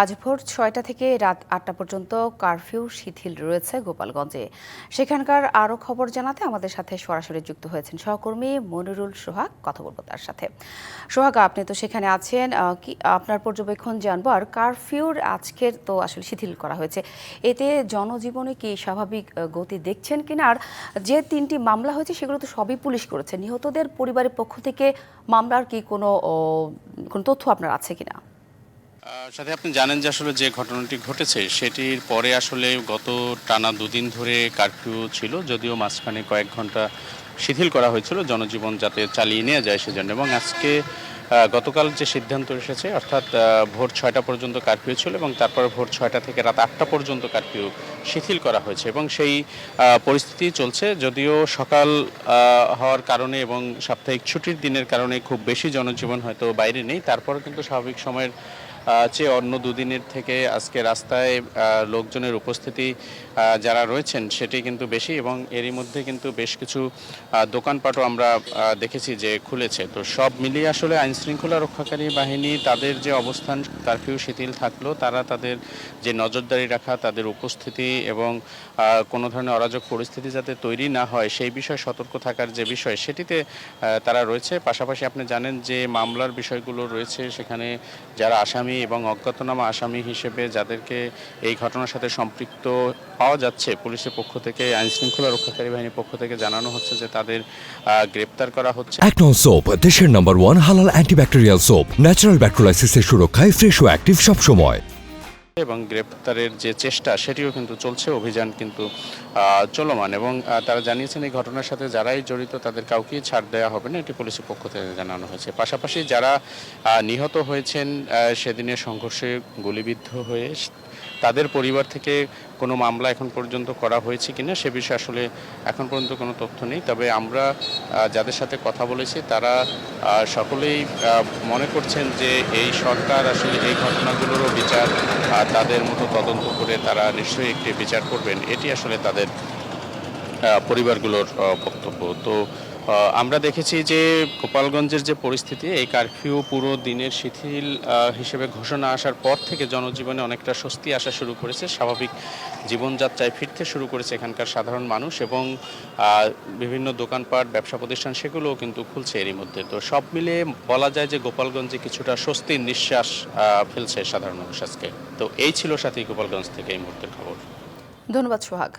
আজ ভোর ছয়টা থেকে রাত আটটা পর্যন্ত কারফিউ শিথিল রয়েছে গোপালগঞ্জে। সেখানকার আরও খবর জানাতে আমাদের সাথে সরাসরি যুক্ত হয়েছেন সহকর্মী মনিরুল সোহাগ, কথা বলব তার সাথে। সোহাগ, আপনি তো সেখানে আছেন কি আপনার পর্যবেক্ষণ জানব, আর কারফিউর আজকের তো আসলে শিথিল করা হয়েছে। এতে জনজীবনে কি স্বাভাবিক গতি দেখছেন কিনা? আর যে তিনটি মামলা হয়েছে সেগুলো তো সবই পুলিশ করেছে। নিহতদের পরিবারের পক্ষ থেকে মামলার কি কোনো কোনো তথ্য আপনার আছে কিনা? সাথে আপনি জানেন যে আসলে যে ঘটনাটি ঘটেছে, সেটির পরে আসলে গত টানা দুদিন ধরে কারফিউ ছিল, যদিও মাঝখানে কয়েক ঘণ্টা শিথিল করা হয়েছিল, জনজীবন যাতে চালিয়ে নেওয়া যায় সেজন্য। এবং আজকে গতকাল যে সিদ্ধান্ত এসেছে, অর্থাৎ ভোর ছয়টা পর্যন্ত কারফিউ ছিল এবং তারপর ভোর ছয়টা থেকে রাত আটটা পর্যন্ত কারফিউ শিথিল করা হয়েছে এবং সেই পরিস্থিতি চলছে। যদিও সকাল হওয়ার কারণে এবং সাপ্তাহিক ছুটির দিনের কারণে খুব বেশি জনজীবন হয়তো বাইরে নেই তারপরে কিন্তু স্বাভাবিক সময়ের চেয়ে অন্য দুদিনের থেকে আজকে রাস্তায় লোকজনের উপস্থিতি যারা রয়েছেন সেটি কিন্তু বেশি এবং এরই মধ্যে কিন্তু বেশ কিছু দোকানপাটও আমরা দেখেছি যে খুলেছে। তো সব মিলিয়ে আসলে আইনশৃঙ্খলা রক্ষাকারী বাহিনী তাদের যে অবস্থান, কারফিউ শিথিল থাকল, তারা তাদের যে নজরদারি রাখা, তাদের উপস্থিতি এবং কোনো ধরনের অরাজক পরিস্থিতি যাতে তৈরি না হয়, সেই বিষয়ে সতর্ক থাকার যে বিষয় সেটিতে তারা রয়েছে। পাশাপাশি আপনি জানেন যে মামলার বিষয়গুলো রয়েছে সেখানে যারা আসামি এবং অজ্ঞাতনামা আসামি হিসেবে যাদেরকে এই ঘটনার সাথে সম্পৃক্ত পাওয়া যাচ্ছে, পুলিশের পক্ষ থেকে আইন শৃঙ্খলা রক্ষাকারী বাহিনীর পক্ষ থেকে জানানো হচ্ছে যে তাদের গ্রেপ্তার করা হচ্ছে। অ্যাকনন সোপ দেশের নাম্বার ওয়ান হালাল অ্যান্টিব্যাকটেরিয়াল সোপ ন্যাচারাল ব্যাক্টোলাইসিসের সুরক্ষায় ফ্রেশ অ্যাক্টিভ সবসময়। এবং গ্রেপ্তারের যে চেষ্টা, সেটিও কিন্তু চলছে, অভিযান কিন্তু চলমান এবং তারা জানিয়েছেন এই ঘটনার সাথে যারাই জড়িত তাদের কাউকেই ছাড় দেওয়া হবে না, এটি পুলিশের পক্ষ থেকে জানানো হয়েছে। পাশাপাশি যারা নিহত হয়েছেন সেদিনের সংঘর্ষে গুলিবিদ্ধ হয়ে তাদের পরিবার থেকে কোনো মামলা এখন পর্যন্ত করা হয়েছে কিনা সে বিষয়ে আসলে এখন পর্যন্ত কোনো তথ্য নেই। তবে আমরা যাদের সাথে কথা বলেছি তারা সকলেই মনে করছেন যে এই সরকার আসলে এই ঘটনাগুলোরও বিচার তাদের মতো তদন্ত করে তারা নিশ্চয়ই একটি বিচার করবেন। এটি আসলে তাদের পরিবারগুলোর বক্তব্য। তো আমরা দেখেছি যে গোপালগঞ্জের যে পরিস্থিতি, এই কারফিউ পুরো দিনের শিথিল হিসেবে ঘোষণা আসার পর থেকে জনজীবনে অনেকটা স্বস্তি আসা শুরু করেছে, স্বাভাবিক জীবনযাত্রায় ফিরতে শুরু করেছে এখানকার সাধারণ মানুষ এবং বিভিন্ন দোকানপাট, ব্যবসা প্রতিষ্ঠান সেগুলোও কিন্তু খুলছে এরই মধ্যে। তো সব মিলে বলা যায় যে গোপালগঞ্জে কিছুটা স্বস্তির নিঃশ্বাস ফেলছে সাধারণ মানুষ আজকে। তো এই ছিল সাথী গোপালগঞ্জ থেকে এই মুহূর্তের খবর। ধন্যবাদ, সোহাগ।